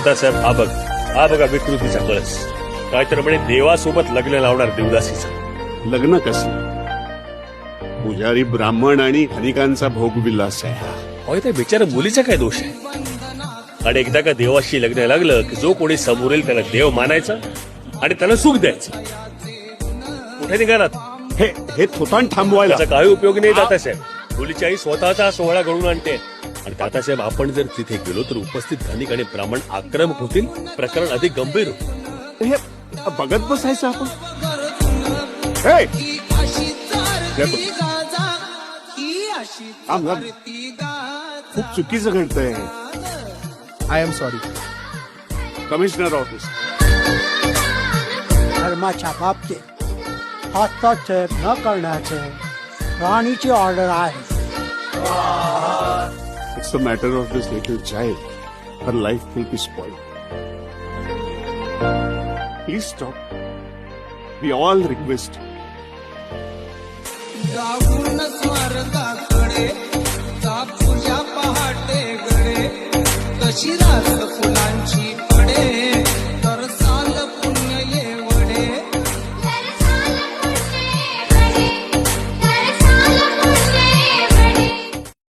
आता साहेब हा बघ. हा बघा विकृतीचा कळस. काय तर म्हणे देवासोबत लग्न लावणार देवदासीचं. लग्न कसलं पुजारी ब्राह्मण आणि धनिकांचा भोगविलास आहे हा. होय त्या बिचारा मुलीचा काय दोष आहे? आणि एकदा का देवाशी लग्न लागलं की जो कोणी समोर येईल त्याला देव मानायचा आणि त्याला सुख द्यायचं. कुठे निघालात? हे हे थोतांड थांबवायला. त्याचा काही उपयोग नाही दादासाहेब मुलीची आई स्वतःचा सोहळा घडून आणते. आणि दादासाहेब आपण जर तिथे गेलो तर उपस्थित धनिक आणि ब्राह्मण आक्रमक होतील प्रकरण अधिक गंभीर होईल हे बघत बसायचं आपण हे! हे बघ. थांब, थांब. खूप चुकीचं घडतंय I am sorry commissioner office धर्माच्या बाबतीत हस्तक्षेप न करण्याचे राणीची ऑर्डर आहे it's a matter of this little child her life will be spoil please stop we all request जाऊन स्वर्गाकडे जा तुझ्या पहाटे गडे कशी रात